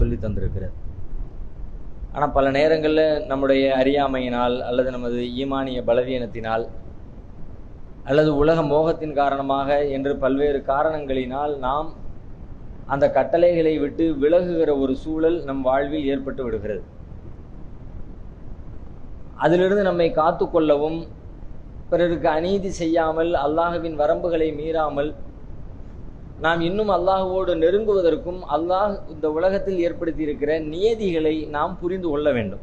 சொல்லி தந்திருக்கிறார். ஆனால் பல நேரங்களில் நம்முடைய அறியாமையினால் அல்லது நமது ஈமானிய பலவீனத்தினால் அல்லது உலக மோகத்தின் காரணமாக என்று பல்வேறு காரணங்களினால் நாம் அந்த கட்டளைகளை விட்டு விலகுகிற ஒரு சூழல் நம் வாழ்வில் ஏற்பட்டு விடுகிறது. அதிலிருந்து நம்மை காத்து கொள்ளவும் பிறருக்கு அநீதி செய்யாமல் அல்லாஹுவின் வரம்புகளை மீறாமல் நாம் இன்னும் அல்லாஹுவோடு நெருங்குவதற்கும் அல்லாஹ் இந்த உலகத்தில் ஏற்படுத்தி இருக்கிற நியதிகளை நாம் புரிந்து கொள்ள வேண்டும்.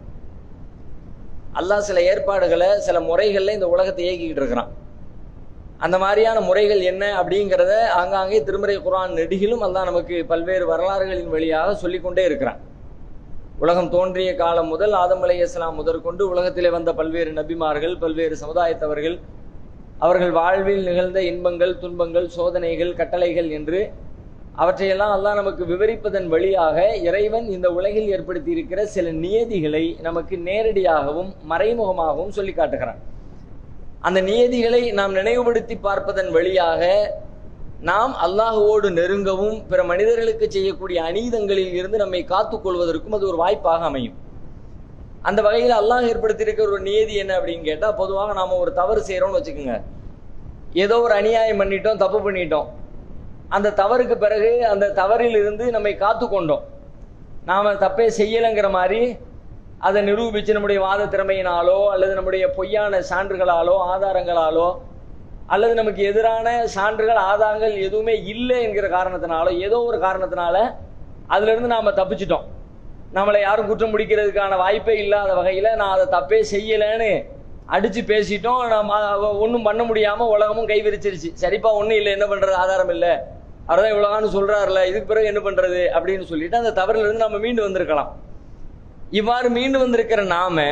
அல்லாஹ் சில ஏற்பாடுகளை சில முறைகளில் இந்த உலகத்தை இயக்கிக்கிட்டு இருக்கிறான். அந்த மாதிரியான முறைகள் என்ன அப்படிங்கிறத ஆங்காங்கே திருமறை குரான் நெடுகிலும் அல்லாஹ் நமக்கு பல்வேறு வரலாறுகளின் வழியாக சொல்லிக்கொண்டே இருக்கிறான். உலகம் தோன்றிய காலம் முதல் ஆதம் அலை இஸ்லாம் முதற்கொண்டு உலகத்திலே வந்த பல்வேறு நபிமார்கள் பல்வேறு சமுதாயத்தவர்கள் அவர்கள் வாழ்வில் நிகழ்ந்த இன்பங்கள் துன்பங்கள் சோதனைகள் கட்டளைகள் என்று அவற்றையெல்லாம் அல்லாஹ் நமக்கு விவரிப்பதன் வழியாக இறைவன் இந்த உலகில் ஏற்படுத்தி இருக்கிற சில நியதிகளை நமக்கு நேரடியாகவும் மறைமுகமாகவும் சொல்லி காட்டுகிறான். அந்த நியதிகளை நாம் நினைவுபடுத்தி பார்ப்பதன் வழியாக நாம் அல்லாஹுவோடு நெருங்கவும் பிற மனிதர்களுக்கு செய்யக்கூடிய அநீதங்களில் இருந்து நம்மை காத்துக்கொள்வதற்கும் அது ஒரு வாய்ப்பாக அமையும். அந்த வகையில் அல்லாஹ் ஏற்படுத்தியிருக்கிற ஒரு நியதி என்ன அப்படின்னு கேட்டால் பொதுவாக நாம் ஒரு தவறு செய்கிறோம்னு வச்சுக்கோங்க. ஏதோ ஒரு அநியாயம் பண்ணிட்டோம் தப்பு பண்ணிட்டோம். அந்த தவறுக்கு பிறகு அந்த தவறில் இருந்து நம்மை காத்து கொண்டோம். நாம் தப்பே செய்யலைங்கிற மாதிரி அதை நிரூபித்து நம்முடைய வாத திறமையினாலோ அல்லது நம்முடைய பொய்யான சான்றுகளாலோ ஆதாரங்களாலோ அல்லது நமக்கு எதிரான சான்றுகள் ஆதாரங்கள் எதுவுமே இல்லை என்கிற காரணத்தினாலோ ஏதோ ஒரு காரணத்தினால அதுலேருந்து நாம் தப்பிச்சிட்டோம். நம்மளை யாரும் குற்றம் முடிக்கிறதுக்கான வாய்ப்பே இல்லாத வகையில் நான் அதை தப்பே செய்யலைன்னு அடித்து பேசிட்டோம். நம்ம ஒன்றும் பண்ண முடியாமல் உலகமும் கை விரிச்சிருச்சு சரிப்பா ஒன்றும் இல்லை என்ன பண்ணுறது ஆதாரம் இல்லை. அவர்தான் இவ்வளோகான்னு சொல்கிறாருல இதுக்கு பிறகு என்ன பண்ணுறது அப்படின்னு சொல்லிட்டு அந்த தவறிலிருந்து நம்ம மீண்டு வந்திருக்கலாம். இவ்வாறு மீண்டு வந்திருக்கிற நாம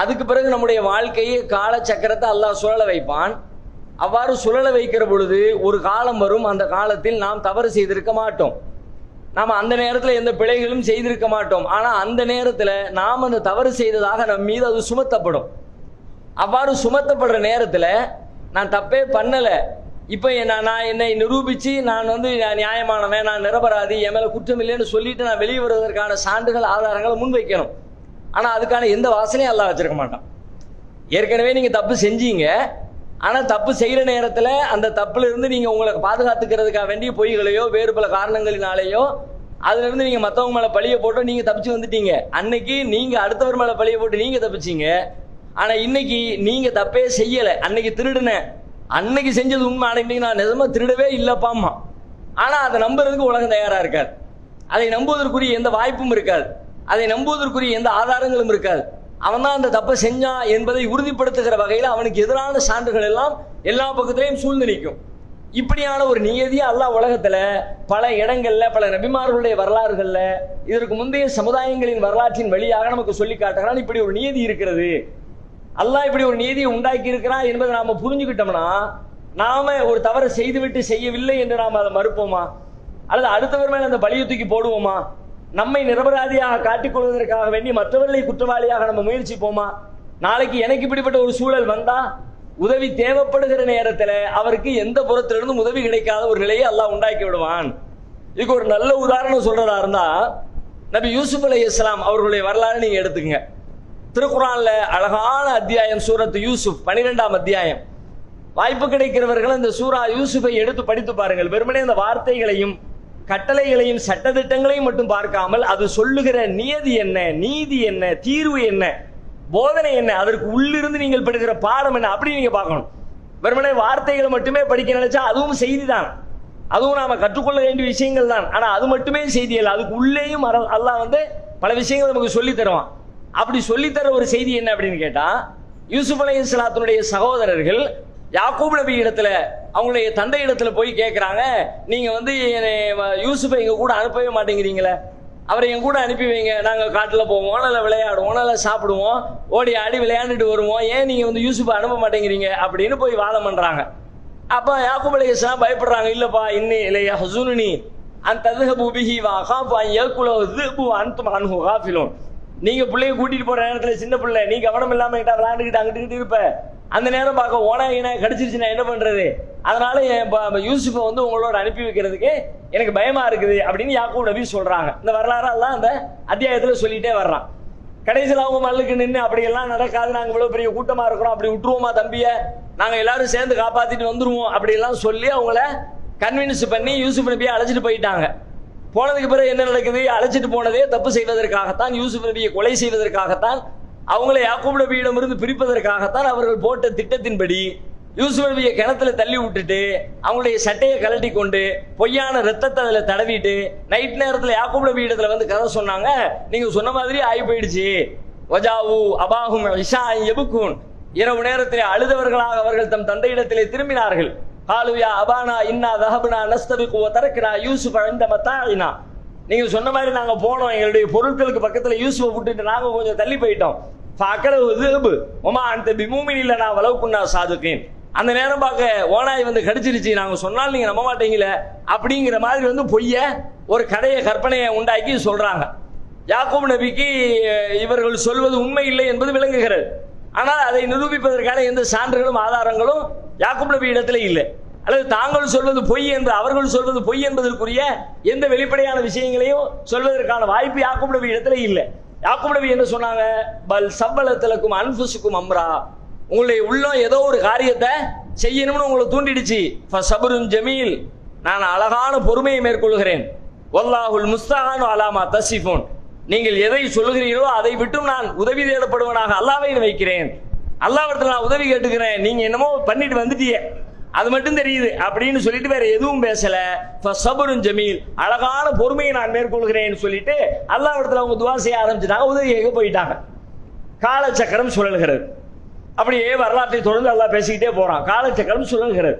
அதுக்கு பிறகு நம்முடைய வாழ்க்கையை கால சக்கரத்தை அல்லாஹ் சுழல வைப்பான். அவ்வாறு சுழல வைக்கிற பொழுது ஒரு காலம் வரும். அந்த காலத்தில் நாம் தவறு செய்திருக்க மாட்டோம். நாம் அந்த நேரத்தில் எந்த பிழைகளும் செய்திருக்க மாட்டோம். ஆனால் அந்த நேரத்தில் நாம் அந்த தவறு செய்ததாக நம் மீது அது சுமத்தப்படும். அவ்வாறு சுமத்தப்படுற நேரத்தில் நான் தப்பே பண்ணலை. இப்போ நான் நான் என்னை நிரூபித்து நான் வந்து நான் நியாயமானவன் நான் நிரபராதி என் மேலே குற்றம் இல்லைன்னு சொல்லிட்டு நான் வெளியே வருவதற்கான சான்றுகள் ஆதாரங்களை முன்வைக்கணும். ஆனால் அதுக்கான எந்த வாசனையும் எல்லாம் வச்சிருக்க மாட்டான். ஏற்கனவே நீங்கள் தப்பு செஞ்சீங்க. ஆனால் தப்பு செய்கிற நேரத்தில் அந்த தப்புலேருந்து நீங்கள் உங்களை பாதுகாத்துக்கிறதுக்காக வேண்டிய பொய்களையோ வேறு பல காரணங்களினாலேயோ அதுலேருந்து நீங்கள் மற்றவங்க மேலே பழியை போட்டு நீங்கள் தப்பிச்சு வந்துட்டீங்க. அன்னைக்கு நீங்கள் அடுத்தவர் மேலே பழியை போட்டு நீங்கள் தப்பிச்சீங்க. ஆனால் இன்னைக்கு நீங்கள் தப்பே செய்யலை. அன்னைக்கு திருடுனேன் அன்னைக்கு செஞ்சது உண்மை. ஆனால் நான் நிஜமாக திருடவே இல்லைப்பாம்மா. ஆனால் அதை நம்புறதுக்கு உலகம் தயாராக இருக்காது. அதை நம்புவதற்குரிய எந்த வாய்ப்பும் இருக்காது. அதை நம்புவதற்குரிய எந்த ஆதாரங்களும் இருக்காது. அவன் தான் அந்த தப்பை செஞ்சான் என்பதை உறுதிப்படுத்துகிற வகையில் அவனுக்கு எதிரான சான்றுகள் எல்லாம் எல்லா பக்கத்திலையும் சூழ்ந்து நிற்கும். இப்படியான ஒரு நியதி அல்லாஹ் உலகத்துல பல இடங்கள்ல பல நபிமார்களுடைய வரலாறுகள்ல இதற்கு முந்தைய சமுதாயங்களின் வரலாற்றின் வழியாக நமக்கு சொல்லி காட்டுகிறான். இப்படி ஒரு நியதி இருக்கிறது. அல்லாஹ் இப்படி ஒரு நியதியை உண்டாக்கி இருக்கிறான் என்பதை நாம புரிஞ்சுக்கிட்டோம்னா நாம ஒரு தவறை செய்துவிட்டு செய்யவில்லை என்று நாம் அதை மறுப்போமா? அல்லது அடுத்தவர் மேல அந்த பழியை தூக்கி போடுவோமா? நம்மை நிரபராதியாக காட்டிக்கொள்வதற்காக வேண்டி மற்றவர்களை குற்றவாளியாக நம்ம முயற்சிப்போமா? நாளைக்கு எனக்கு இப்படிப்பட்ட ஒரு சூழல் வந்தா உதவி தேவைப்படுகிற நேரத்தில் அவருக்கு எந்த புறத்திலிருந்தும் உதவி கிடைக்காத ஒரு நிலையை அல்லாஹ் உண்டாக்கி விடுவான். இதுக்கு ஒரு நல்ல உதாரணம் சொல்றதா இருந்தா நபி யூசுப் அலி இஸ்லாம் அவர்களுடைய வரலாறு நீங்க எடுத்துக்கங்க. திருக்குறான்ல அழகான அத்தியாயம் சூரத்து யூசுப் பனிரெண்டாம் அத்தியாயம். வாய்ப்பு கிடைக்கிறவர்கள் இந்த சூரா யூசுஃபை எடுத்து படித்து பாருங்கள். வெறுமனே அந்த வார்த்தைகளையும் கட்டளைகளையும் சட்டத்திட்டங்களையும் மட்டும் பார்க்காமல் அது சொல்லுகிற நியதி என்ன நீதி என்ன தீர்வு என்ன போதனை என்ன அதற்கு உள்ளிருந்து நீங்கள் படுகிற பாடம் என்ன அப்படி நீங்க பார்க்கணும். வெறுமனே வார்த்தைகளை மட்டுமே படிக்க நினைச்சா அதுவும் செய்தி தான் அதுவும் நாம கற்றுக்கொள்ள வேண்டிய விஷயங்கள் தான். ஆனா அது மட்டுமே செய்தி இல்லை அதுக்கு உள்ளேயும் அல்லாஹ் வந்து பல விஷயங்கள் நமக்கு சொல்லி தருவான். அப்படி சொல்லித்தர ஒரு செய்தி என்ன அப்படின்னு கேட்டா யூசுப் அலை இஸ்லாத்தினுடைய சகோதரர்கள் யாக்கூப் நபி இடத்துல அவங்களுடைய தந்தை இடத்துல போய் கேட்குறாங்க நீங்கள் வந்து என்னை யூசுஃபை எங்கள் கூட அனுப்பவே மாட்டேங்கிறீங்களே? அவரை என் கூட அனுப்பி வைங்க. நாங்கள் காட்டில் போவோம் நல்லா விளையாடுவோம் நல்லா சாப்பிடுவோம். ஓடி ஆடி விளையாண்டுட்டு வருவோம். ஏன் நீங்கள் வந்து யூசுஃபை அனுப்ப மாட்டேங்கிறீங்க? அப்படின்னு போய் வாதம் பண்ணுறாங்க அப்போ யாக்கூப் அலையாம் பயப்படுறாங்க இல்லைப்பா இன்னி இல்லையா ஹசூனி அந்த ததுகபு பிஹி வா ஹாஃபா ஏக்குலோ இதுபு அன்தும் அனுகு ஹாஃபிலும் நீங்கள் பிள்ளைய கூட்டிகிட்டு போகிற நேரத்தில் சின்ன பிள்ளை நீ கவனம் இல்லாமல் கிட்ட விளையாண்டுக்கிட்டு அங்கிட்டு இருப்பேன் அந்த நேரம் பார்க்க ஓனாயினா கடிச்சிருச்சுன்னா என்ன பண்றது? அதனால என் ப- யூசுஃபை வந்து உங்களோட அனுப்பி வைக்கிறதுக்கு எனக்கு பயமா இருக்குது அப்படின்னு யாக்கூப் நபி சொல்றாங்க. இந்த வரலாறெல்லாம் அந்த அத்தியாயத்தில் சொல்லிட்டே வர்றான். கடைசியில் அவங்க மல்லுக்கு நின்று அப்படியெல்லாம் நடக்காது நாங்கள் இவ்வளோ பெரிய கூட்டமாக இருக்கிறோம் அப்படி விட்டுருவோமா தம்பிய? நாங்கள் எல்லாரும் சேர்ந்து காப்பாற்றிட்டு வந்துருவோம் அப்படியெல்லாம் சொல்லி அவங்கள கன்வின்ஸ் பண்ணி யூசுப் நபியை அழைச்சிட்டு போயிட்டாங்க. போனதுக்கு பிறகு என்ன நடக்குது? அழைச்சிட்டு போனதே தப்பு செய்வதற்காகத்தான் யூசுப் நபியை கொலை செய்வதற்காகத்தான் அவங்களை யாக்கூப் நபியிடமிருந்து பிரிப்பதற்காகத்தான் அவர்கள் போட்ட திட்டத்தின்படி யூசுப் நபியை கிணத்துல தள்ளி விட்டுட்டு அவங்களுடைய சட்டையை கழட்டி கொண்டு பொய்யான ரத்தத்தை அதில் தடவிட்டு நைட் நேரத்தில் யாக்கூப் நபி இடத்துல வந்து கதை சொன்னாங்க. நீங்கள் சொன்ன மாதிரி ஆகி போயிடுச்சு. வஜாவு அபாகும் இஷா எபுக்கும் இரவு நேரத்திலே அழுதவர்களாக அவர்கள் தம் தந்தையிடத்திலே திரும்பினார்கள். காலுயா அபானா இன்னா தஹபுனா நஸ்தபிக்குவ தரக்கினா யூசுப் அழிந்த மத்தாயினா. நீங்கள் சொன்ன மாதிரி நாங்கள் போனோம். எங்களுடைய பொருட்களுக்கு பக்கத்தில் யூஸ்ஃபை விட்டுட்டு நாங்கள் கொஞ்சம் தள்ளி போயிட்டோம். அக்கடவு இதுபு ஒமா அந்த பிமூமினில நான் வளவுக்குண்ணா சாதுக்கேன். அந்த நேரம் பார்க்க ஓனாய் வந்து கடிச்சிருச்சு. நாங்கள் சொன்னால் நீங்கள் நம்ப மாட்டீங்களே அப்படிங்கிற மாதிரி வந்து பொய்ய ஒரு கதையை கற்பனையை உண்டாக்கி சொல்கிறாங்க யாக்கூப் நபிக்கு இவர்கள் சொல்வது உண்மை இல்லை என்பது விளங்குகிறது. ஆனால் அதை நிரூபிப்பதற்கான எந்த சான்றுகளும் ஆதாரங்களும் யாக்கூப் நபி இடத்துல இல்லை. அல்லது தாங்கள் சொல்வது பொய் என்று அவர்கள் சொல்வது பொய் என்பதற்குரிய எந்த வெளிப்படையான விஷயங்களையும் சொல்வதற்கான வாய்ப்பு யாக்கூப் நபி இடத்துல இல்லை. யாக்கூப் நபி என்ன சொன்னாங்க? பல் சவ்வளத்திலக்கும் அன்புசுக்கும் அம்ரா. உங்களுடைய உள்ளம் ஏதோ ஒரு காரியத்தை செய்யணும்னு உங்களை தூண்டிடுச்சு. சபருன் ஜமீல். நான் அழகான பொறுமையை மேற்கொள்கிறேன். ஒல்லாஹுல் முஸ்தகானு அலாமா தசிஃபோன் நீங்கள் எதை சொல்கிறீர்களோ அதை விட்டும் நான் உதவி தேடப்படுவனாக அல்லாவை வைக்கிறேன். அல்லாவிடத்தில் நான் உதவி கேட்டுக்கிறேன். நீங்கள் என்னமோ பண்ணிட்டு வந்துட்டீங்க அது மட்டும் தெரியுது. அப்படின்னு சொல்லிட்டு வேற எதுவும் பேசல. சபரும் ஜமீல் அழகான பொறுமையை நான் மேற்கொள்கிறேன்னு சொல்லிட்டு அல்லாவிடத்தில் அவங்க துவா செய்ய ஆரம்பிச்சுட்டாங்க. உதவியாக போயிட்டாங்க. காலச்சக்கரம் சுழல்கிறது. அப்படியே வரலாற்றை தொடர்ந்து எல்லாம் பேசிக்கிட்டே போறான். காலச்சக்கரம் சுழல்கிறது.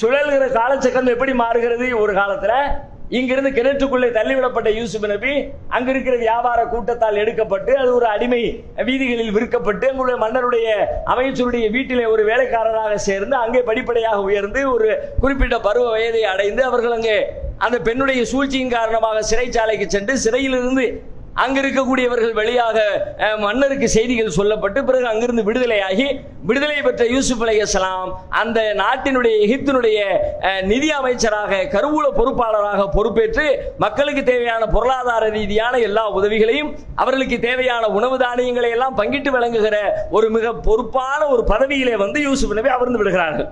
சுழல்கிற காலச்சக்கரம் எப்படி மாறுகிறது? ஒரு காலத்துல இங்கிருந்து கிணற்றுக்குள்ளே தள்ளிவிடப்பட்ட யூசுப் நபி அங்க இருக்கிற வியாபார கூட்டத்தால் எடுக்கப்பட்டு அது ஒரு அடிமை வீதிகளில் விற்கப்பட்டு அங்குள்ள மன்னருடைய அமைச்சருடைய வீட்டிலே ஒரு வேலைக்காரராக சேர்ந்து அங்கே படிப்படியாக உயர்ந்து ஒரு குறிப்பிட்ட பருவ வயதை அடைந்து அவர்கள் அங்கே அந்த பெண்ணுடைய சூழ்ச்சியின் காரணமாக சிறைச்சாலைக்கு சென்று சிறையிலிருந்து அங்க இருக்கக்கூடியவர்கள் வழியாக மன்னருக்கு செய்திகள் சொல்லப்பட்டு பிறகு அங்கிருந்து விடுதலையாகி விடுதலை பெற்ற யூசுப் அலைஹிஸ்ஸலாம் அந்த நாட்டினுடைய எகிப்தினுடைய நிதி அமைச்சராக கருவூல பொறுப்பாளராக பொறுப்பேற்று மக்களுக்கு தேவையான பொருளாதார ரீதியான எல்லா உதவிகளையும் அவர்களுக்கு தேவையான உணவு தானியங்களை எல்லாம் பங்கிட்டு வழங்குகிற ஒரு மிக பொறுப்பான ஒரு பதவியிலே வந்து யூசுப் நபி அமர்ந்து விடுகிறார்கள்.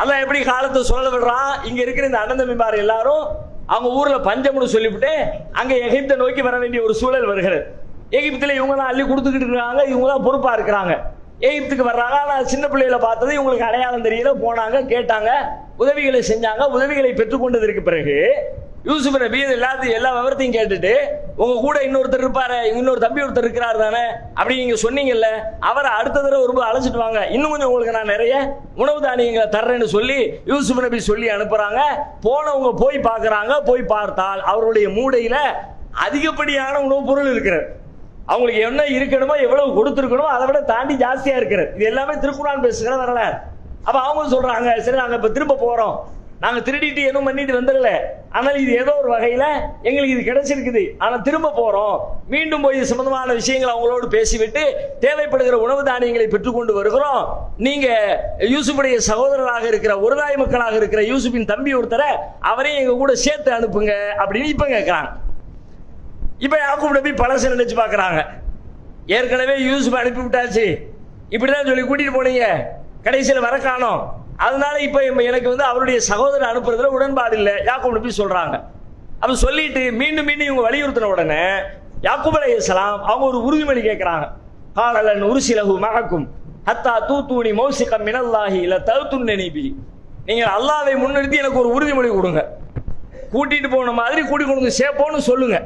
அதான் எப்படி காலத்தை சொல்ல விடுறான்? இங்க இருக்கிற இந்த அண்ணன் எல்லாரும் அவங்க ஊர்ல பஞ்சம்னு சொல்லிவிட்டு அங்க எகிப்தை நோக்கி வர வேண்டிய ஒரு சூழல் வருகிறது. எகிப்தில் இவங்க தான் அள்ளி கொடுத்துக்கிட்டு இருக்காங்க இவங்க தான் பொறுப்பா இருக்கிறாங்க. எகிப்துக்கு வர்றாங்க ஆனால் சின்ன பிள்ளைகளை பார்த்தது இவங்களுக்கு அடையாளம் தெரியல போனாங்க கேட்டாங்க உதவிகளை செஞ்சாங்க உதவிகளை பெற்றுக்கொண்டதற்கு பிறகு யூசுப் நபி இது எல்லாத்தையும் எல்லா விவரத்தையும் கேட்டுட்டு உங்க கூட இன்னொருத்தர் இருப்பாரு இன்னொரு தம்பி ஒருத்தர் இருக்கிறார் தானே? அப்படி நீங்க சொன்னீங்கல்ல அவரை அடுத்த தடவை ரொம்ப அழைச்சிட்டு வாங்க. இன்னும் கொஞ்சம் உங்களுக்கு நான் நிறைய உணவு தானியங்களை தர்றேன்னு சொல்லி யூசுப் நபி சொல்லி அனுப்புறாங்க. போனவங்க போய் பார்க்குறாங்க போய் பார்த்தால் அவருடைய மூடையில அதிகப்படியான உணவுப் பொருள் இருக்கிறது. அவங்களுக்கு என்ன இருக்கணுமோ எவ்வளவு கொடுத்துருக்கணுமோ அதை விட தாண்டி ஜாஸ்தியா இருக்கிறது. இது எல்லாமே திருக்குறான் பேசுகிற வரலாறு. அப்ப அவங்க சொல்றாங்க சரி நாங்க இப்ப திரும்ப போறோம். நாங்கள் திருடிட்டு எதுவும் பண்ணிட்டு வந்துடல ஆனால் இது ஏதோ ஒரு வகையில் எங்களுக்கு இது கிடைச்சிருக்குது. ஆனால் திரும்ப போகிறோம் மீண்டும் போய் இது சம்பந்தமான விஷயங்களை அவங்களோடு பேசிவிட்டு தேவைப்படுகிற உணவு தானியங்களை பெற்றுக்கொண்டு வருகிறோம். நீங்கள் யூசுஃபுடைய சகோதரராக இருக்கிற ஒருதாய் மக்களாக இருக்கிற யூசுஃபின் தம்பி ஒருத்தரை அவரையும் எங்கள் கூட சேர்த்து அனுப்புங்க அப்படின்னு இப்போ கேட்குறாங்க இப்போ யாக்கும் நபி பழசை நினைச்சு பார்க்குறாங்க ஏற்கனவே யூசுஃப் அனுப்பி விட்டாச்சு இப்படிதான் சொல்லி கூட்டிகிட்டு போனீங்க. கடைசியில் வர காணோம். அதனால இப்ப எனக்கு வந்து அவருடைய சகோதரர் அனுப்புறதுல உடன்பாடு இல்லை. யாக்கூப் நபி சொல்றாங்க. அப்ப சொல்லிட்டு மீண்டும் மீண்டும் இவங்க வலியுறுத்தின உடனே யாக்கூப் இஸ்லாம் அவங்க ஒரு உறுதிமொழி கேட்கறாங்க காலலன் உருசிலகு மகக்கும் ஹத்தா தூத்தூணி மௌசிகம் மினல்லாஹி இல்ல தவுத்துன்னு நினைப்பி நீங்கள் அல்லாவை முன்னிறுத்தி எனக்கு ஒரு உறுதிமொழி கொடுங்க. கூட்டிட்டு போன மாதிரி கூட்டி கொடுங்க. சேப்போன்னு சொல்லுங்க.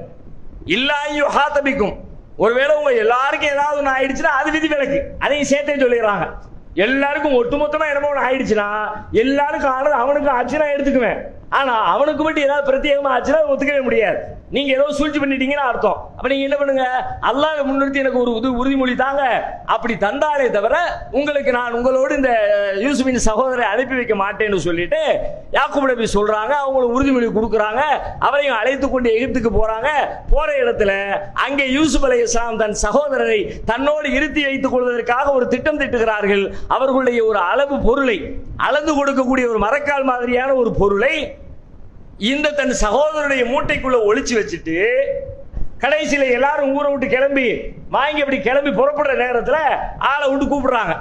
இல்லாயோ ஹாத்தபிக்கும் ஒருவேளை உங்க எல்லாருக்கும் ஏதாவது ஒன்று ஆயிடுச்சுன்னா அது விதி விலக்கு அதையும் சேர்த்தே சொல்லிடுறாங்க. எல்லாருக்கும் ஒட்டுமொத்தமா என்னமோ ஒன்று ஆயிடுச்சுன்னா எல்லாருக்கும் ஆனது அவனுக்கு ஆச்சு நான் எடுத்துக்குவேன். ஆனா அவனுக்கு மட்டும் ஏதாவது பிரத்யேகமா ஆச்சுன்னா ஒத்துக்கவே முடியாது. நீங்க ஏதோ சூழ்ச்சி பண்ணிட்டீங்கன்னு அர்த்தம். அப்ப நீங்க என்ன பண்ணுங்க? அல்லாஹ் முன்னிறுத்தி எனக்கு ஒரு உது- உறுதிமொழி தாங்க. அப்படி தந்தாலே தவிர உங்களுக்கு நான் உங்களோடு இந்த யூசுஃபின் சகோதரரை அனுப்பி வைக்க மாட்டேன்னு சொல்லிட்டு யாக்கூப் நபி சொல்றாங்க. அவங்களுக்கு உறுதிமொழி கொடுக்குறாங்க. அவரையும் அழைத்து கொண்டு எகிப்துக்கு போறாங்க. போற இடத்துல அங்கே யூசுப் அலை இஸ்லாம் தன் சகோதரரை தன்னோடு இருத்தி வைத்துக் கொள்வதற்காக ஒரு திட்டம் திட்டுகிறார்கள். அவர்களுடைய ஒரு அளவு பொருளை அளந்து கொடுக்கக்கூடிய ஒரு மரக்கால் மாதிரியான ஒரு பொருளை இந்த தன் சகோதரனுடைய மூட்டைக்குள்ள ஒழிச்சு வச்சுட்டு கடைசியில் எல்லாரும் ஊரை விட்டு கிளம்பி வாங்கி அப்படி கிளம்பி புறப்படுற நேரத்தில் ஆளை விட்டு கூப்பிடுறாங்க.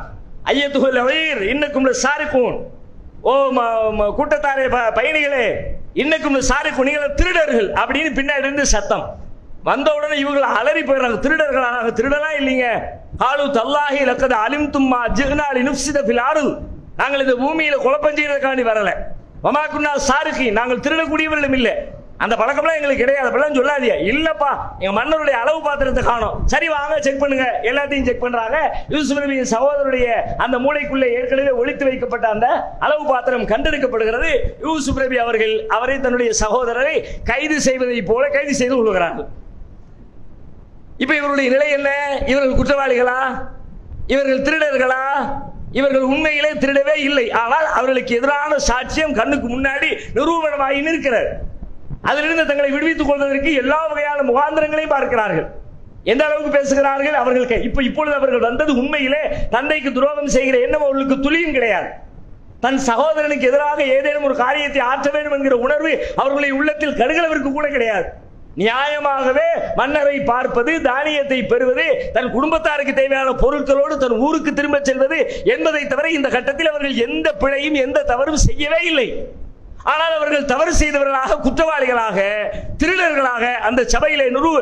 ஐயத்துகுல் அவீர் இன்னக்கும் சாரிக்கும். ஓ கூட்டத்தாரே ப- பயணிகளே இன்னக்கும் சாரிக்கும். நீங்கள் திருடர்கள் அப்படின்னு பின்னாடி இருந்து சத்தம். வந்த உடனே இவங்க அலறி போயிடுறாங்க. திருடர்களா நாங்கள் திருடனா இல்லைங்க. காலு தல்லாஹி லக்கத அலிம் தும்மா ஜிகனாலி நுப்சித ஃபில் நாங்கள் இந்த பூமியில குழப்பம் செய்யறதுக்காண்டி வரலை. வமாக்குன்னா சாருகி நாங்கள் திருடக்கூடியவர்களும் இல்லை. அந்த பழக்கம்லாம் எங்களுக்கு கிடையாது. அப்படிலாம் சொல்லாதியா இல்லப்பா எங்க மன்னருடைய அளவு பாத்திரத்தை காணும். சரி வாங்க செக் பண்ணுங்க. எல்லாத்தையும் செக் பண்றாங்க. யூசுப் நபியின் சகோதரருடைய அந்த மூளைக்குள்ளே ஏற்கனவே ஒளித்து வைக்கப்பட்ட அந்த அளவு பாத்திரம் கண்டெடுக்கப்படுகிறது. யூசுப் நபி அவர்கள் அவரை தன்னுடைய சகோதரரை கைது செய்வதை போல கைது செய்து கொள்கிறார்கள். இப்ப இவருடைய நிலை என்ன? இவர்கள் குற்றவாளிகளா? இவர்கள் திருடர்களா? இவர்கள் உண்மையிலே திருடவே இல்லை. ஆனால் அவர்களுக்கு எதிரான சாட்சியம் கண்ணுக்கு முன்னாடி நிரூபணமாகி நிற்கிறது. அதிலிருந்து தங்களை விடுவித்துக் கொள்வதற்கு எல்லா வகையான முகாந்திரங்களையும் பார்க்கிறார்கள். எந்த அளவுக்கு பேசுகிறார்கள்? அவர்களுக்கு இப்ப இப்பொழுது அவர்கள் வந்தது உண்மையிலே தந்தைக்கு துரோகம் செய்கிற எண்ணம் அவர்களுக்கு துளியும் கிடையாது. தன் சகோதரனுக்கு எதிராக ஏதேனும் ஒரு காரியத்தை ஆற்ற வேண்டும் என்கிற உணர்வு அவர்களுடைய உள்ளத்தில் கடுகளவிற்கு கூட கிடையாது. நியாயமாகவே மன்னரை பார்ப்பது தானியத்தை பெறுவது தன் குடும்பத்தாருக்கு தேவையான பொருட்களோடு தன் ஊருக்கு திரும்ப செல்வது என்பதை தவிர இந்த கட்டத்தில் அவர்கள் எந்த பிழையும் எந்த தவறும் செய்யவே இல்லை. ஆனால் அவர்கள் தவறு செய்தவர்களாக குற்றவாளிகளாக திருடர்களாக அந்த சபையில நிறு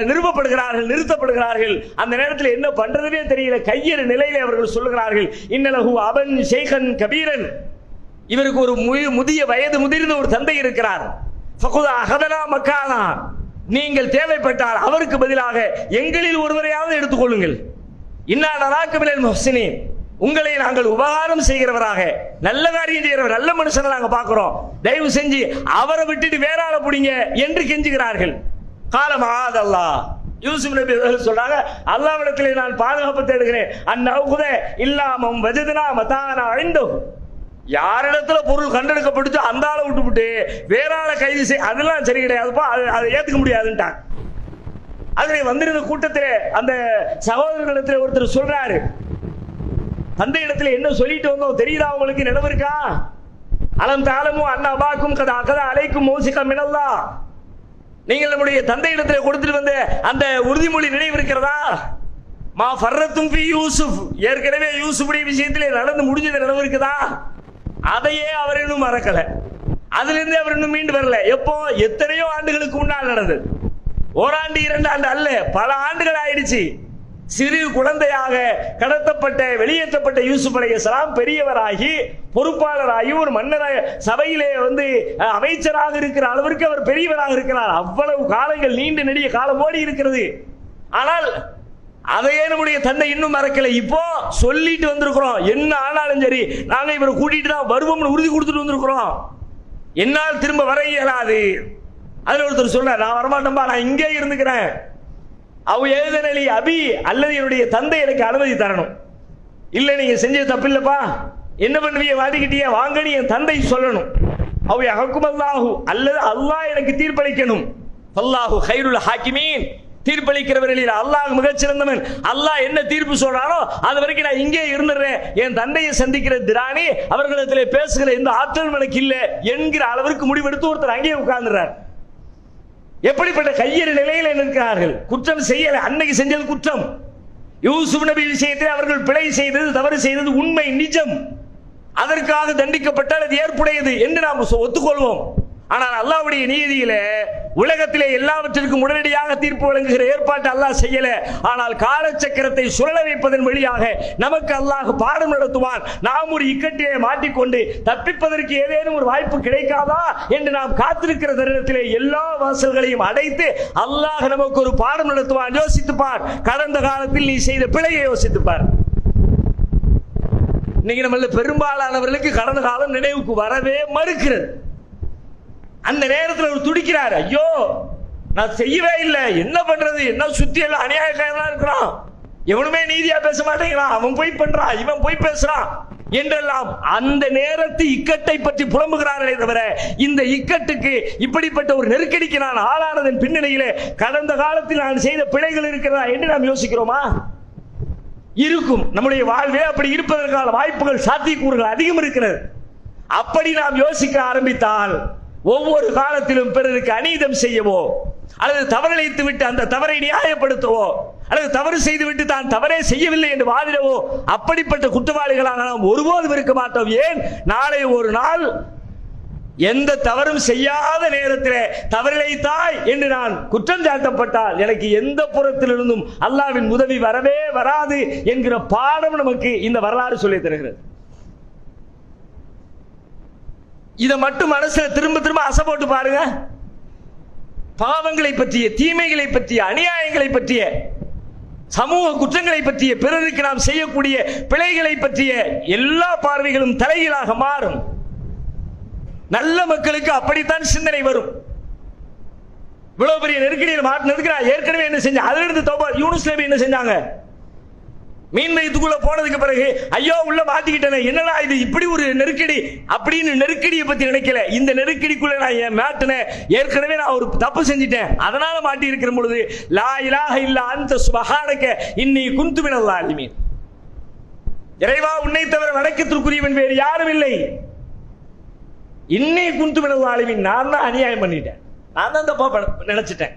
நிறுவப்படுகிறார்கள் நிறுத்தப்படுகிறார்கள். அந்த நேரத்தில் என்ன பண்றதுனே தெரியல. கையறு நிலையில அவர்கள் சொல்லுகிறார்கள் இன்னலகு அவன் ஷேகன் கபீரன். இவருக்கு ஒரு மு- முதிய வயது முதிர்ந்த ஒரு தந்தை இருக்கிறார். அகதனா மக்கானா நீங்கள் தேவைப்பட்டால் அவருக்கு பதிலாக எங்களில் ஒருவரையாவது எடுத்துக்கொள்ளுங்கள். இன்னா நராக்கமினல் முஹ்சினீன். உங்களை நாங்கள் உபகாரம் செய்கிறவராக நல்ல காரியம் செய்கிறவர் நல்ல மனுஷனை நாங்கள் பார்க்குறோம். தயவு செஞ்சு அவரை விட்டுட்டு வேற ஆளை பிடிங்க என்று கெஞ்சுகிறார்கள். காலம் ஆதல்லா யூசுப் நபி அவர்கள் சொல்றாங்க அல்லாவிடத்திலே நான் பாதுகாப்பு தேடுகிறேன். அந்நவுகுத இல்லாமம் வஜதுனா மதானா அழிந்தோம் யாரிடத்துல பொருள் கண்டெடுக்கப்பட்டுச்சோ அந்த ஆளை விட்டுவிட்டு வேற ஆளை கைது செய் அதெல்லாம் சரி கிடையாதுப்பா. அது அதை ஏத்துக்க முடியாதுன்ட்டான். அதில் வந்திருந்த கூட்டத்தில் அந்த சகோதரர்களிடத்தில் ஒருத்தர் சொல்றாரு. தந்தை இடத்துல என்ன சொல்லிட்டு வந்தோம் தெரியுதா உங்களுக்கு? நினைவு இருக்கா? அலம் தாளமும் அண்ணா அபாக்கும் கதா கதா அலைக்கும் மோசிக்கம் மினல்லா. நீங்கள் நம்முடைய தந்தை இடத்துல கொடுத்துட்டு வந்த அந்த உறுதிமொழி நினைவு இருக்கிறதா? மா ஃபர்ரத்தும் பி யூசுப் ஏற்கனவே யூசுஃபுடைய விஷயத்திலே நடந்து முடிஞ்சது நினைவு இருக்குதா? அதையே அவர் இன்னும் மறக்கல. அதிலிருந்து அவர் இன்னும் மீண்டு வரல. எப்போ? எத்தனையோ ஆண்டுகளுக்கு முன்னால் நடந்தது. ஓராண்டு இரண்டு ஆண்டு அல்ல பல ஆண்டுகள் ஆயிடுச்சு. சிறு குழந்தையாக கடத்தப்பட்ட வெளியேற்றப்பட்ட யூசுப் அலைஹிஸ்ஸலாம் பெரியவராகி பொறுப்பாளராகி ஒரு மன்னராக சபையிலே வந்து அமைச்சராக இருக்கிற அளவிற்கு அவர் பெரியவராக இருக்கிறார். அவ்வளவு காலங்கள் நீண்ட நெடிய காலம் ஓடி இருக்கிறது. ஆனால் அதையே நம்முடைய தந்தை இன்னும் மறக்கல? இப்போ சொல்லிட்டு வந்திருக்கிறோம். என்ன ஆனாலும் சரி நாங்கள் இவரை கூட்டிட்டு தான் வருவோம்னு உறுதி கொடுத்துட்டு வந்திருக்கிறோம். என்னால் திரும்ப வர இயலாது. அதில் ஒருத்தர் சொல்றார் நான் வரமாட்டேன்பா நான் இங்கே இருந்துக்கிறேன். அவ எழுதனலி அபி அல்லது என்னுடைய தந்தை எனக்கு அனுமதி தரணும். இல்லை நீங்க செஞ்சது தப்பு இல்லப்பா என்ன பண்ணுவீங்க வாதிக்கிட்டிய வாங்கன்னு என் தந்தை சொல்லணும். அவை அகக்கும் அல்லாஹு அல்லது அல்லாஹ் எனக்கு தீர்ப்பளிக்கணும். அல்லாஹு ஹைருல் ஹாக்கிமீன். தீர்ப்பளிக்கிறவர்களில் அல்லாஹ் மிகச்சிறந்தவன். அல்லாஹ் என்ன தீர்ப்பு சொல்றானோ அது வரைக்கும் நான் இங்கே இருந்துடுறேன். என் தந்தையை சந்திக்கிற திராணி அவர்களிடத்தில் பேசுகிற எந்த ஆற்றலும் எனக்கு இல்லை என்கிற அளவிற்கு முடிவெடுத்து ஒருத்தர் அங்கேயே உட்கார்ந்துறார் எப்படிப்பட்ட கையறு நிலையில் நிற்கிறார்கள்? குற்றம் செய்யல. அன்னைக்கு செஞ்சது குற்றம். யூசுப் நபி விஷயத்தில் அவர்கள் பிழை செய்தது தவறு செய்தது உண்மை நிஜம். அதற்காக தண்டிக்கப்பட்டால் அது ஏற்புடையது என்று நாம் சொ- ஒத்துக்கொள்வோம். ஆனால் அல்லாவுடைய நீதியில உலகத்திலே எல்லாவற்றிற்கும் உடனடியாக தீர்ப்பு வழங்குகிற ஏற்பாட்டு அல்லாஹ் செய்யல. ஆனால் காலச்சக்கரத்தை சுழல வைப்பதன் வழியாக நமக்கு அல்லாஹ் பாடம் நடத்துவான். நாம் ஒரு இக்கட்டிலே மாட்டிக்கொண்டு தப்பிப்பதற்கு ஏதேனும் ஒரு வாய்ப்பு கிடைக்காதா என்று நாம் காத்திருக்கிற தருணத்திலே எல்லா வாசல்களையும் அடைத்து அல்லாஹ் நமக்கு ஒரு பாடம் நடத்துவான். யோசித்துப்பார். கடந்த காலத்தில் நீ செய்த பிழையை யோசித்துப்பார். இன்னைக்கு நம்மள பெரும்பாலானவர்களுக்கு கடந்த காலம் நினைவுக்கு வரவே மறுக்கிறது. அந்த நேரத்தில் அவர் துடிக்கிறார் ஐயோ நான் செய்யவே இல்லை. என்ன பண்றது? என்ன சுத்தி எல்லாம் அநியாயக்காரனா இருக்கிறான். எவனுமே நீதியா பேச மாட்டேங்கிறான். அவன் போய் பண்றான் இவன் போய் பேசுறான். என்றெல்லாம் அந்த நேரத்து இக்கட்டை பற்றி புலம்புகிறார்களே தவிர இந்த இக்கட்டுக்கு இப்படிப்பட்ட ஒரு நெருக்கடிக்கு நான் ஆளானதன் பின்னணியிலே கடந்த காலத்தில் நான் செய்த பிழைகள் இருக்கிறதா என்று நாம் யோசிக்கிறோமா? இருக்கும். நம்முடைய வாழ்வே அப்படி இருப்பதற்கான வாய்ப்புகள் சாத்தியக்கூறுகள் அதிகம் இருக்கிறது. அப்படி நாம் யோசிக்க ஆரம்பித்தால் ஒவ்வொரு காலத்திலும் பிறருக்கு அநீதம் செய்யவோ அல்லது தவறிழைத்து விட்டு அந்த தவறை நியாயப்படுத்தவோ அல்லது தவறு செய்துவிட்டு தான் தவறே செய்யவில்லை என்று வாதிடவோ அப்படிப்பட்ட குற்றவாளிகளாக நாம் ஒருபோதும் இருக்க மாட்டோம். ஏன்? நாளை ஒரு நாள் எந்த தவறும் செய்யாத நேரத்தில் தவறிழைத்தாய் என்று நான் குற்றம் சாட்டப்பட்டால் எனக்கு எந்த புறத்திலிருந்தும் அல்லாவின் உதவி வரவே வராது என்கிற பாடம் நமக்கு இந்த வரலாறு சொல்லித் தருகிறது. இதை மட்டும் மனசுல திரும்ப திரும்ப அசை போட்டு பாருங்க. பாவங்களை பற்றிய தீமைகளை பற்றிய அநியாயங்களை பற்றிய சமூக குற்றங்களை பற்றிய பிறருக்கு நாம் செய்யக்கூடிய பிழைகளை பற்றிய எல்லா பார்வைகளும் தலைகீழாக மாறும். நல்ல மக்களுக்கு அப்படித்தான் சிந்தனை வரும். இவ்வளவு பெரிய நெருக்கடியில் மாட்டு நெருக்கிறா ஏற்கனவே என்ன செஞ்சேன்? அதிலிருந்து இருந்து நபி என்ன செஞ்சாங்க? மீன் வயிற்றுக்குள்ள போனதுக்கு பிறகு ஐயோ உள்ள மாத்திக்கிட்டேனே என்னடா இது இப்படி ஒரு நெருக்கடி? அப்படின்னு நெருக்கடியை பத்தி நினைக்கல. இந்த நெருக்கடிக்குள்ள நான் என் மாட்டினேன் ஏற்கனவே நான் ஒரு தப்பு செஞ்சிட்டேன். அதனால மாட்டி இருக்கிற பொழுது லா இலாக இல்ல அந்த சுபகானக்க இன்னி குந்து ஆலிமீன் இறைவா உன்னை தவிர வணக்கத்திற்குரியவன் வேறு யாரும் இல்லை. இன்னைக்கு குந்து மினல் ஆலிமீன் நான் தான் அநியாயம் பண்ணிட்டேன். நான் தான் தப்பா நினைச்சிட்டேன்.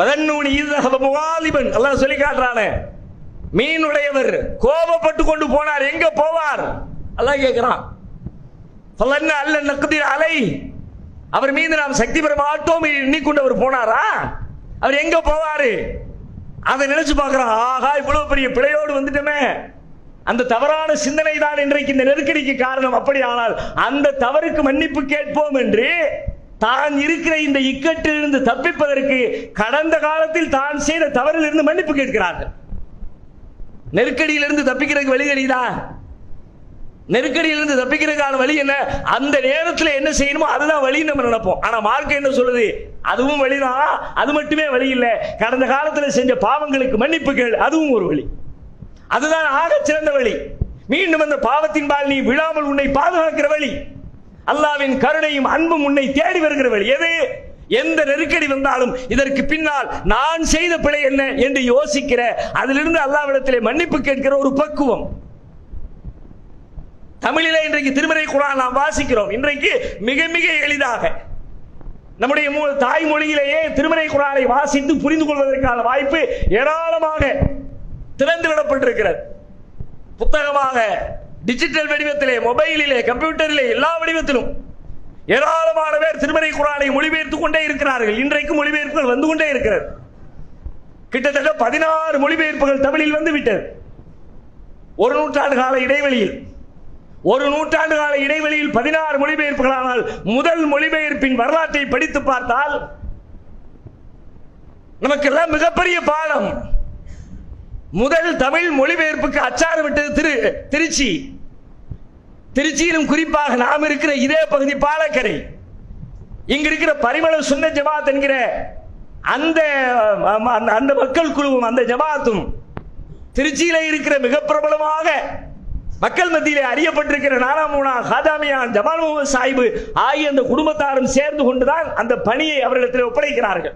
பதன்னூனி இது முகாலிபன். அல்லாஹ் சொல்லி காட்டுறானே. மீனுடையவர் கோபப்பட்டு கொண்டு போனார். எங்க போவார்? அதான் கேட்கிறான். அல்ல நக்திர் அலை? அவர் மீது நாம் சக்தி பெற மாட்டோம். எண்ணிக்கொண்டு அவர் போனாரா? அவர் எங்க போவாரு? அதை நினைச்சு பார்க்கிறான். ஆகா இவ்வளவு பெரிய பிழையோடு வந்துட்டோமே. அந்த தவறான சிந்தனை தான் இன்றைக்கு இந்த நெருக்கடிக்கு காரணம். அப்படி ஆனால் அந்த தவறுக்கு மன்னிப்பு கேட்போம் என்று தான் இருக்கிற இந்த இக்கட்டிலிருந்து தப்பிப்பதற்கு கடந்த காலத்தில் தான் செய்த தவறிலிருந்து மன்னிப்பு கேட்கிறார்கள். நெருக்கடியிலிருந்து தப்பிக்கிறதுக்கு வழி தெரியுதா? நெருக்கடியிலிருந்து தப்பிக்கிறதுக்கான வழி என்ன? அந்த நேரத்தில் என்ன செய்யணுமோ அதுதான் வழி நம்ம நினைப்போம். ஆனா மார்க்கம் என்ன சொல்லுது? அதுவும் வழிதான். அது மட்டுமே வழி இல்லை. கடந்த காலத்தில் செஞ்ச பாவங்களுக்கு மன்னிப்பு கேள். அதுவும் ஒரு வழி. அதுதான் ஆக சிறந்த வழி. மீண்டும் அந்த பாவத்தின் பால் நீ விழாமல் உன்னை பாதுகாக்கிற வழி. அல்லாவின் கருணையும் அன்பும் உன்னை தேடி வருகிற வழி. எது? எந்த நெருக்கடி வந்தாலும் இதற்கு பின்னால் நான் செய்த பிழை என்ன என்று யோசிக்கிற அதிலிருந்து அல்லாவிடத்திலே மன்னிப்பு கேட்கிற ஒரு பக்குவம். தமிழிலே இன்றைக்கு திருமறை குரான் நாம் வாசிக்கிறோம். இன்றைக்கு மிக மிக எளிதாக. நம்முடைய தாய்மொழியிலேயே திருமறை குரானை வாசித்து புரிந்து கொள்வதற்கான வாய்ப்பு ஏராளமாக திறந்து விடப்பட்டிருக்கிறது புத்தகமாக டிஜிட்டல் வடிவத்திலே மொபைலிலே கம்ப்யூட்டரிலே எல்லா வடிவத்திலும் ஏராளமான பேர் திருமறை குரானை மொழிபெயர்த்துக் கொண்டே இருக்கிறார்கள். இன்றைக்கு மொழிபெயர்ப்புகள் வந்து கொண்டே இருக்கிறது. கிட்டத்தட்ட பதினாறு மொழிபெயர்ப்புகள் தமிழில் வந்து விட்டது. ஒரு நூற்றாண்டு கால இடைவெளியில் ஒரு நூற்றாண்டு கால இடைவெளியில் பதினாறு மொழிபெயர்ப்புகளானால் முதல் மொழிபெயர்ப்பின் வரலாற்றை படித்து பார்த்தால் நமக்கெல்லாம் மிகப்பெரிய பாடம். முதல் தமிழ் மொழிபெயர்ப்புக்கு அச்சாறு விட்டது திரு திருச்சி. திருச்சியிலும் குறிப்பாக நாம் இருக்கிற இதே பகுதி பாலக்கரை. இங்க இருக்கிற பரிமள சுன்ன ஜமாத் என்கிற அந்த அந்த- அந்த மக்கள் குழுவும் அந்த ஜமாத்தும் திருச்சியில இருக்கிற மிக பிரபலமாக மக்கள் மத்தியிலே அறியப்பட்டிருக்கிற நாராமூனா ஹாதாமியான் ஜமால் முகமது சாஹிபு ஆகிய அந்த குடும்பத்தாரும் சேர்ந்து கொண்டுதான் அந்த பணியை அவர்களிடத்தில் ஒப்படைக்கிறார்கள்.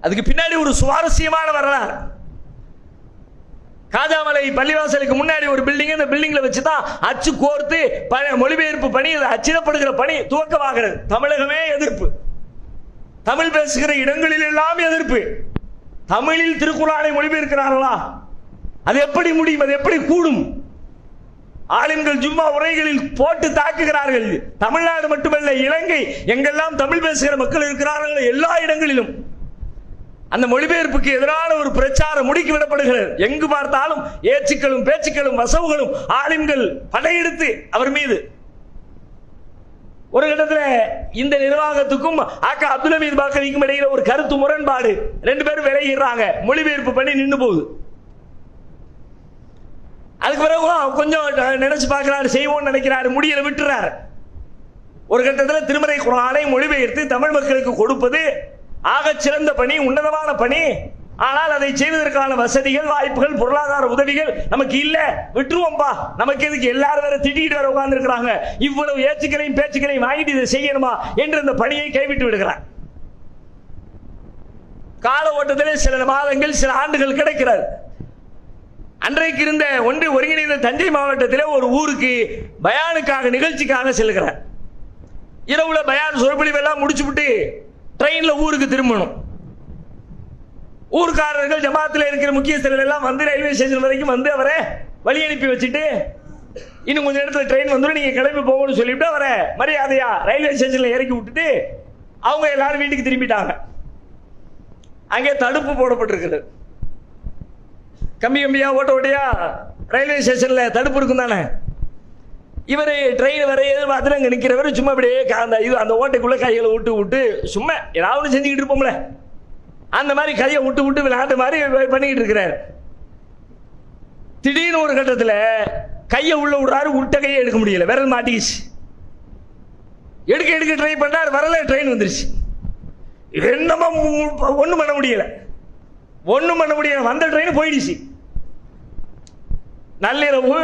அதுக்கு பின்னாடி ஒரு சுவாரஸ்யமான வரலாறு. காஜாமலை பள்ளிவாசலுக்கு முன்னாடி ஒரு பில்டிங் அந்த பில்டிங்ல வச்சு தான் அச்சு கோர்த்து மொழிபெயர்ப்பு பணி அச்சிடப்படுகிற பணி துவக்கமாகிறது தமிழகமே எதிர்ப்பு. தமிழ் பேசுகிற இடங்களில் எல்லாம் எதிர்ப்பு. தமிழில் திருக்குறானை மொழிபெயர்க்கிறார்களா? அது எப்படி முடியும்? அது எப்படி கூடும்? ஆளுங்கள் ஜும்மா உரைகளில் போட்டு தாக்குகிறார்கள். தமிழ்நாடு மட்டுமல்ல இலங்கை எங்கெல்லாம் தமிழ் பேசுகிற மக்கள் இருக்கிறார்கள் எல்லா இடங்களிலும். அந்த மொழிபெயர்ப்புக்கு எதிரான ஒரு பிரச்சாரம் முடுக்கி விடப்படுகிறது. எங்கு பார்த்தாலும் ஏச்சுக்களும் பேச்சுக்களும் வசவுகளும் ஆலிம்கள் படையெடுத்து அவர் மீது. ஒரு கட்டத்தில் இந்த நிர்வாகத்துக்கும் ஆக்கா அப்துல் அமீத் பாக்கரிக்கும் இடையில ஒரு கருத்து முரண்பாடு. ரெண்டு பேரும் விலகிடுறாங்க. மொழிபெயர்ப்பு பண்ணி நின்று போகுது. அதுக்கு பிறகு கொஞ்சம் நினைச்சு பார்க்கிறாரு செய்வோம்னு நினைக்கிறாரு முடியல விட்டுறாரு. ஒரு கட்டத்தில் திருமறை குரானை மொழிபெயர்த்து தமிழ் மக்களுக்கு கொடுப்பது ஆகச் சிறந்த பணி உன்னதமான பணி. ஆனால் அதை செய்வதற்கான வசதிகள் வாய்ப்புகள் பொருளாதார உதவிகள் நமக்கு இல்ல. விட்டுருவோம்பா. நமக்கு எதுக்கு? எல்லாரும் வேற திட்டிட்டு வர உட்கார்ந்து இருக்கிறாங்க இவ்வளவு ஏச்சுக்களையும் பேச்சுக்களையும் வாங்கிட்டு இதை செய்யணுமா என்று இந்த பணியை கைவிட்டு விடுகிறார். கால ஓட்டத்திலே சில மாதங்கள் சில ஆண்டுகள் கிடைக்கிறது அன்றைக்கு இருந்த ஒன்று ஒருங்கிணைந்த தஞ்சை மாவட்டத்திலே ஒரு ஊருக்கு பயானுக்காக நிகழ்ச்சிக்காக செல்கிறார். இரவுல பயான் சொற்பொழிவு எல்லாம் முடிச்சுவிட்டு ட்ரெயினில் ஊருக்கு திரும்பணும். ஊர்க்காரர்கள் ஜமாத்தில் இருக்கிற முக்கியஸ்தர்கள் எல்லாம் வந்து ரயில்வே ஸ்டேஷன் வரைக்கும் வந்து அவரை வழி அனுப்பி வச்சுட்டு இன்னும் கொஞ்சம் இடத்துல ட்ரெயின் வந்துடும் நீங்கள் கிளம்பி போகணும்னு சொல்லிவிட்டு அவரை மரியாதையா ரயில்வே ஸ்டேஷனில் இறக்கி விட்டுட்டு அவங்க எல்லாரும் வீட்டுக்கு திரும்பிட்டாங்க. அங்கே தடுப்பு போடப்பட்டிருக்குது. கம்பி கம்பியா ஓட்ட ஓட்டையா ரயில்வே ஸ்டேஷனில் தடுப்பு இருக்கும் தானே இவர் ட்ரெயின் வர எதிர்பார்த்து அங்கே நிற்கிறவர் சும்மா அப்படியே அந்த இது அந்த ஓட்டைக்குள்ளே கைகளை விட்டு விட்டு சும்மா ஏதாவது ஒன்று செஞ்சுக்கிட்டு இருப்போம்ல. அந்த மாதிரி கையை விட்டு விட்டு விளையாட்டு மாதிரி பண்ணிக்கிட்டு இருக்கிறார். திடீர்னு ஒரு கட்டத்தில் கையை உள்ள விடுறாரு விட்ட கையை எடுக்க முடியல. விரல் மாட்டிக்கிச்சு. எடுக்க எடுக்க ட்ரை பண்ணார் வரல ட்ரெயின் வந்துருச்சு. என்னமோ ஒன்றும் பண்ண முடியல. ஒன்றும் பண்ண முடியல. வந்த ட்ரெயின் போயிடுச்சு. நள்ளிரவு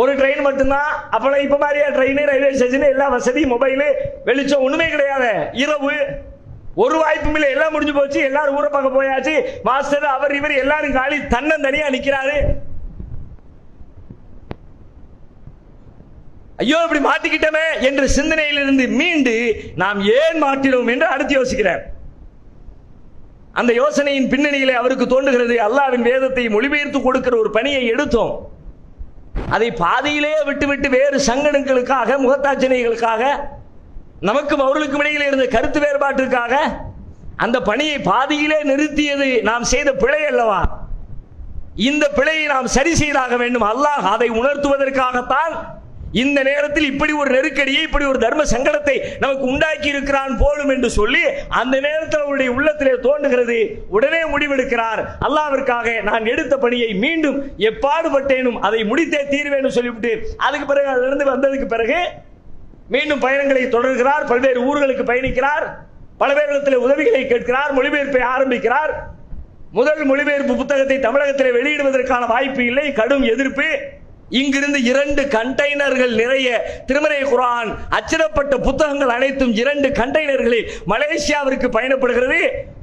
ஒரு ட்ரெயின் மட்டும்தான். அப்பெல்லாம் இப்போ மாதிரியா ட்ரெயின் ரயில்வே ஸ்டேஷன் எல்லா வசதியும் மொபைலு வெளிச்சம் ஒண்ணுமே கிடையாது. இரவு ஒரு வாய்ப்பும் இல்லை. எல்லாம் முடிஞ்சு போச்சு. எல்லாரும் ஊரை பார்க்க போயாச்சு. மாஸ்டர் அவர் இவர் எல்லாரும் காலி. தன்னன் தனியா நிக்கிறாரு. ஐயோ இப்படி மாட்டிக்கிட்டமே என்ற சிந்தனையிலிருந்து மீண்டு நாம் ஏன் மாட்டினோம் என்று அடுத்து யோசிக்கிறேன். அந்த யோசனையின் பின்னணியிலே அவருக்கு தோன்றுகிறது. அல்லாவின் வேதத்தை மொழிபெயர்த்து கொடுக்கிற ஒரு பணியை எடுத்தோம். அதை பாதியிலே விட்டுவிட்டு வேறு சங்கடங்களுக்காக முகத்தாச்சனைகளுக்காக நமக்கும் அவர்களுக்கும் இடையில் இருந்த கருத்து வேறுபாட்டிற்காக அந்த பணியை பாதியிலே நிறுத்தியது நாம் செய்த பிழை அல்லவா? இந்த பிழையை நாம் சரி செய்தாக வேண்டும். அல்லாஹ் அதை உணர்த்துவதற்காகத்தான் இந்த நேரத்தில் இப்படி ஒரு நெருக்கடியை இப்படி ஒரு தர்ம சங்கடத்தை நமக்கு உண்டாக்கி இருக்கிறான் போலும் என்று சொல்லி அந்த நேரத்தில் அவருடைய உள்ளத்திலே தோன்றுகிறது. உடனே முடிவெடுக்கிறார். அல்லாவிற்காக நான் எடுத்த பணியை மீண்டும் எப்பாடுபட்டேனும் அதை முடித்தே தீர்வேன்னு சொல்லிவிட்டு அதுக்கு பிறகு அதிலிருந்து வந்ததுக்கு பிறகு மீண்டும் பயணங்களை தொடர்கிறார். பல்வேறு ஊர்களுக்கு பயணிக்கிறார். பல பேரிடத்தில் உதவிகளை கேட்கிறார். மொழிபெயர்ப்பை ஆரம்பிக்கிறார். முதல் மொழிபெயர்ப்பு புத்தகத்தை தமிழகத்தில் வெளியிடுவதற்கான வாய்ப்பு இல்லை. கடும் எதிர்ப்பு. இங்கிருந்து இரண்டு கண்டெய்னர்கள் நிறைய. திருமறை குரான் அச்சிடப்பட்ட புத்தகங்கள் அனைத்தும் இரண்டு கண்டெய்னர்களில் மலேசியாவிற்கு பயணப்படுகிறது.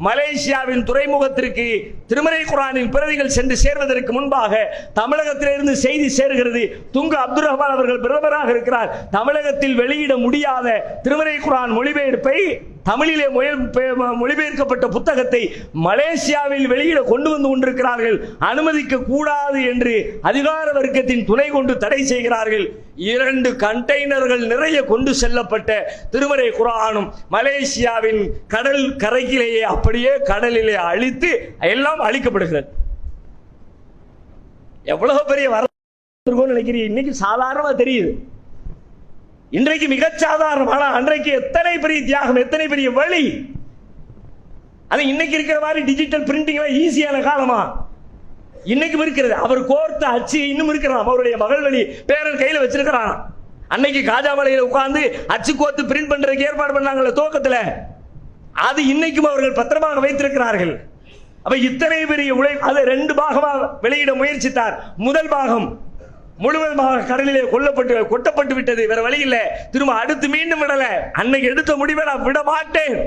மலேசியாவின் துறைமுகத்திற்கு திருமறை குரானின் பிரதிகள் சென்று சேர்வதற்கு முன்பாக தமிழகத்திலிருந்து செய்தி சேர்கிறது. துங்கு அப்துல் ரஹ்மான் அவர்கள் பிரதமராக இருக்கிறார். தமிழகத்தில் வெளியிட முடியாத திருமறை குரான் மொழிபெயர்ப்பை தமிழிலே முயல் பெ- மொழிபெயர்க்கப்பட்ட புத்தகத்தை மலேசியாவில் வெளியிட கொண்டு வந்து கொண்டிருக்கிறார்கள். அனுமதிக்க கூடாது என்று அதிகார வர்க்கத்தின் துணை கொண்டு தடை செய்கிறார்கள். இரண்டு கண்டெய்னர்கள் நிறைய கொண்டு செல்லப்பட்ட திருமறை குரானும் மலேசியாவின் கடல் கரையிலேயே அப்படியே கடலிலே அழித்து எல்லாம் அழிக்கப்படுகிறது. எவ்வளவு பெரிய வரலாறு நினைக்கிறீங்க? இன்னைக்கு சாதாரணமா தெரியுது. இன்றைக்கு மிகச் சாதாரணம் ஆனா அன்றைக்கு எத்தனை பெரிய தியாகம் எத்தனை பெரிய வழி? அது இன்னைக்கு இருக்கிற மாதிரி டிஜிட்டல் பிரிண்டிங் ஈஸியான காலமா? இன்னைக்கும் இருக்கிறது. அவர் கோர்த்த அச்சு இன்னும் இருக்கிறான். அவருடைய மகள் வழி பேரன் கையில் வச்சிருக்கிறான். அன்னைக்கு காஜாமலையில உட்கார்ந்து அச்சு கோர்த்து பிரிண்ட் பண்றதுக்கு ஏற்பாடு பண்ணாங்கல்ல துவக்கத்துல? அது இன்னைக்கும் அவர்கள் பத்திரமாக வைத்திருக்கிறார்கள். அப்ப இத்தனை பெரிய உழை அதை ரெண்டு பாகமாக வெளியிட முயற்சித்தார். முதல் பாகம் முழுவதுமாக கடலிலே கொல்லப்பட்டு கொட்டப்பட்டு விட்டது. வேற வழி இல்லை. திரும்ப அடுத்து மீண்டும் விடல. அன்னைக்கு எடுத்த முடிவை நான் விட மாட்டேன்.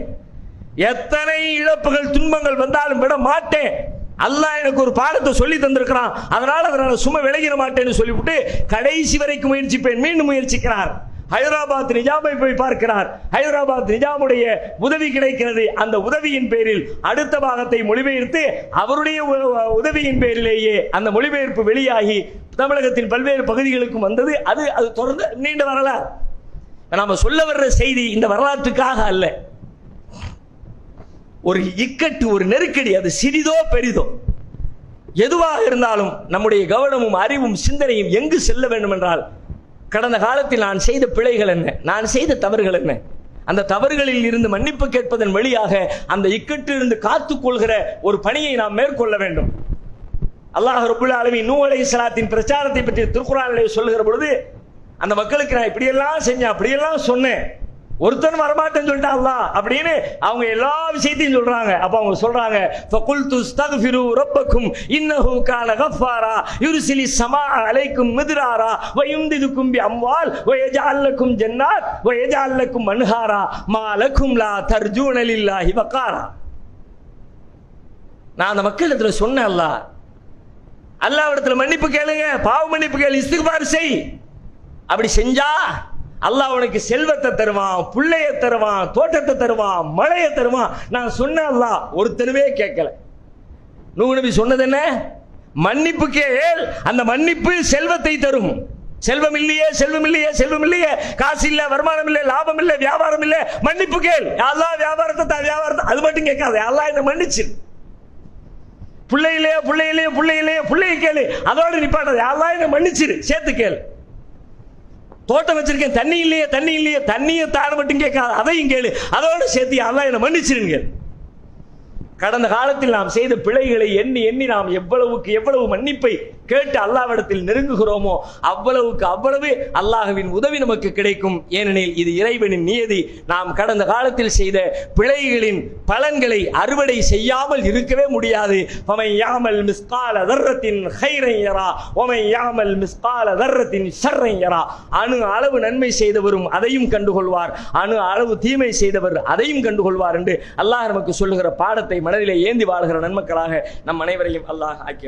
எத்தனை இழப்புகள் துன்பங்கள் வந்தாலும் விட மாட்டேன். அல்லாஹ் எனக்கு ஒரு பாடத்தை சொல்லி தந்திருக்கிறான். அதனால அதனால சும்மா விலகிட மாட்டேன்னு சொல்லிவிட்டு கடைசி வரைக்கும் முயற்சிப்பேன். மீண்டும் முயற்சிக்கிறார். ஹைதராபாத் நிஜாமை போய் பார்க்கிறார். ஹைதராபாத் நிஜாமுடைய உதவி கிடைக்கிறது. அந்த உதவியின் பேரில் அடுத்த பாகத்தை மொழிபெயர்த்து அவருடைய உ- உதவியின் பேரிலேயே அந்த மொழிபெயர்ப்பு வெளியாகி தமிழகத்தின் பல்வேறு பகுதிகளுக்கும் வந்தது. அது அது தொடர்ந்து நீண்ட வரலாறு. நாம சொல்ல வர்ற செய்தி இந்த வரலாற்றுக்காக அல்ல. ஒரு இக்கட்டு ஒரு நெருக்கடி அது சிறிதோ பெரிதோ. எதுவாக இருந்தாலும் நம்முடைய கவனமும் அறிவும் சிந்தனையும் எங்கு செல்ல வேண்டும் என்றால் கடந்த காலத்தில் நான் செய்த பிழைகள் என்ன? நான் செய்த தவறுகள் என்ன? அந்த தவறுகளில் இருந்து மன்னிப்பு கேட்பதன் வழியாக அந்த இக்கட்டிலிருந்து காத்துக் கொள்கிற ஒரு பணியை நாம் மேற்கொள்ள வேண்டும். அல்லாஹ் ரபுல் அலமி நூ அலைஹிஸ்ஸலாத்தின் பிரச்சாரத்தை பற்றி திருக்குறானிலே சொல்லுகிற பொழுது அந்த மக்களுக்கு நான் இப்படியெல்லாம் செஞ்சேன் அப்படியெல்லாம் சொன்னேன். ஒருத்தன் வரமாட்டேன்னு சொல்லிட்டான்ல அப்படின்னு அவங்க எல்லா விஷயத்தையும் சொல்றாங்க. அப்ப அவங்க சொல்றாங்க ஃபகுல்து ஸ்தக்ஃபிரு ரப்பக்கும் இன்னஹு கான கஃபாரா யுர்சிலி சமா அலைக்கும் மித்ராரா வ யும்திதுக்கும் பி அம்வால் வ யஜஅல் லக்கும் ஜன்னாத் வ யஜஅல் லக்கும் லா தர்ஜூன லில்லாஹி வகாரா. நான் அந்த மக்களிடத்துல சொன்னேன் அல்லாஹ் அல்லாஹ்விடத்துல மன்னிப்பு கேளுங்க பாவ மன்னிப்பு கேளு இஸ்திக்பார் செய். அப்படி செஞ்சா அல்லாஹ் உனக்கு செல்வத்தை தருவான் பிள்ளைய தருவான் தோட்டத்தை தருவான் மழையை தருவான். நான் சொன்ன அல்லாஹ் ஒருத்தருமே கேட்கல. நூ நபி சொன்னது என்ன? மன்னிப்பு கேள் அந்த மன்னிப்பு செல்வத்தை தரும். செல்வம் இல்லையே செல்வம் இல்லையே செல்வம் இல்லையே. காசு இல்ல வருமானம் இல்லை லாபம் இல்லை வியாபாரம் இல்லை. மன்னிப்பு கேள் அல்லாஹ் வியாபாரத்தை தான் வியாபாரத்தை அது மட்டும் கேட்காது. அல்லாஹ் என்ன மன்னிச்சு பிள்ளையிலேயே பிள்ளையிலேயே பிள்ளையிலேயே பிள்ளைய கேளு. அதோட நிப்பாட்டது. எல்லாம் என்ன மன்னிச்சிரு. சேர்த்து கேள். தோட்டம் வச்சிருக்கேன் தண்ணி இல்லையே தண்ணி இல்லையே தண்ணியை தாழ மட்டும் கேட்காது அதையும் கேளு. அதோட சேர்த்து அல்லாஹ் என்னை மன்னிச்சிருங்க. கடந்த காலத்தில் நாம் செய்த பிழைகளை எண்ணி எண்ணி நாம் எவ்வளவுக்கு எவ்வளவு மன்னிப்பை கேட்டு அல்லாவிடத்தில் நெருங்குகிறோமோ அவ்வளவுக்கு அவ்வளவு அல்லாஹுவின் உதவி நமக்கு கிடைக்கும். ஏனெனில் இது இறைவனின் நியதி. நாம் கடந்த காலத்தில் செய்த பிழைகளின் பலன்களை அறுவடை செய்யாமல் இருக்கவே முடியாது. பமை யாமல் மிஸ்கால தர்ரத்தின் ஹைரையரா ஒமை யாமல் மிஸ்கால ஷர்ரையரா அணு அளவு நன்மை செய்தவரும் அதையும் கண்டுகொள்வார். அணு அளவு தீமை செய்தவர் அதையும் கண்டுகொள்வார் என்று அல்லாஹ் நமக்கு சொல்லுகிற பாடத்தை மனதிலே ஏந்தி வாழ்கிற நன்மக்களாக நம் அனைவரையும் அல்லாஹ் ஆக்கி